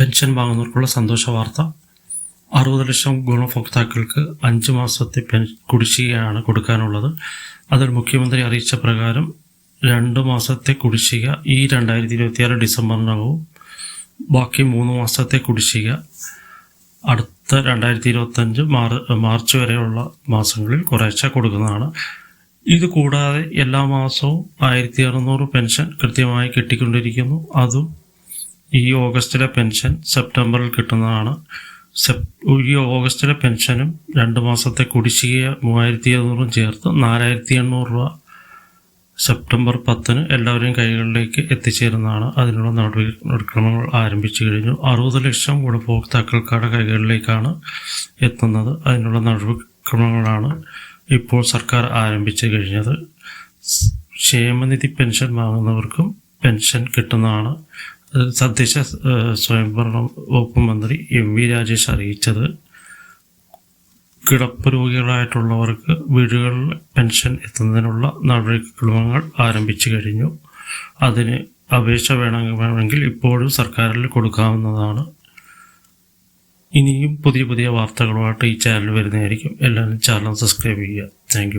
Pension വാങ്ങുന്നവർക്കുള്ള സന്തോഷ വാർത്ത. അറുപത് ലക്ഷം ഗുണഭോക്താക്കൾക്ക് അഞ്ച് മാസത്തെ പെൻ കുടിശ്ശികയാണ് കൊടുക്കാനുള്ളത്. അതിൽ മുഖ്യമന്ത്രി അറിയിച്ച പ്രകാരം രണ്ട് മാസത്തെ കുടിശ്ശിക ഈ രണ്ടായിരത്തി ഇരുപത്തിയാറ് ഡിസംബറിനകവും ബാക്കി മൂന്ന് മാസത്തെ കുടിശ്ശിക അടുത്ത രണ്ടായിരത്തി ഇരുപത്തഞ്ച് മാർ മാർച്ച് വരെയുള്ള മാസങ്ങളിൽ കുറേശ്ശെ കൊടുക്കുന്നതാണ്. ഇത് കൂടാതെ എല്ലാ മാസവും ആയിരത്തി അറുന്നൂറ് പെൻഷൻ കൃത്യമായി കിട്ടിക്കൊണ്ടിരിക്കുന്നു. അതും ഈ ഓഗസ്റ്റിലെ പെൻഷൻ സെപ്റ്റംബറിൽ കിട്ടുന്നതാണ്. ഈ ഓഗസ്റ്റിലെ പെൻഷനും രണ്ട് മാസത്തെ കുടിശ്ശിക മൂവായിരത്തി എഴുന്നൂറും ചേർത്ത് നാലായിരത്തി എണ്ണൂറ് രൂപ സെപ്റ്റംബർ പത്തിന് എല്ലാവരെയും കൈകളിലേക്ക് എത്തിച്ചേരുന്നതാണ്. അതിനുള്ള നടപടിക്രമങ്ങൾ ആരംഭിച്ചു കഴിഞ്ഞു. അറുപത് ലക്ഷം ഗുണഭോക്താക്കൾക്കാരുടെ കൈകളിലേക്കാണ് എത്തുന്നത്. അതിനുള്ള നടപടിക്രമങ്ങളാണ് ഇപ്പോൾ സർക്കാർ ആരംഭിച്ചു കഴിഞ്ഞത്. ക്ഷേമനിധി പെൻഷൻ വാങ്ങുന്നവർക്കും പെൻഷൻ കിട്ടുന്നതാണ്. തദ്ദേശ സ്വയംഭരണ വകുപ്പ് മന്ത്രി എം വി രാജേഷ് അറിയിച്ചത് കിടപ്പ് രോഗികളായിട്ടുള്ളവർക്ക് വീടുകളിൽ പെൻഷൻ എത്തുന്നതിനുള്ള നടപടിക്രമങ്ങൾ ആരംഭിച്ചു കഴിഞ്ഞു. അതിന് അപേക്ഷ വേണമെങ്കിൽ വേണമെങ്കിൽ ഇപ്പോഴും സർക്കാരിൽ കൊടുക്കാവുന്നതാണ്. ഇനിയും പുതിയ പുതിയ വാർത്തകളുമായിട്ട് ഈ ചാനൽ വരുന്നതായിരിക്കും. എല്ലാവരും ചാനൽ സബ്സ്ക്രൈബ് ചെയ്യുക. താങ്ക്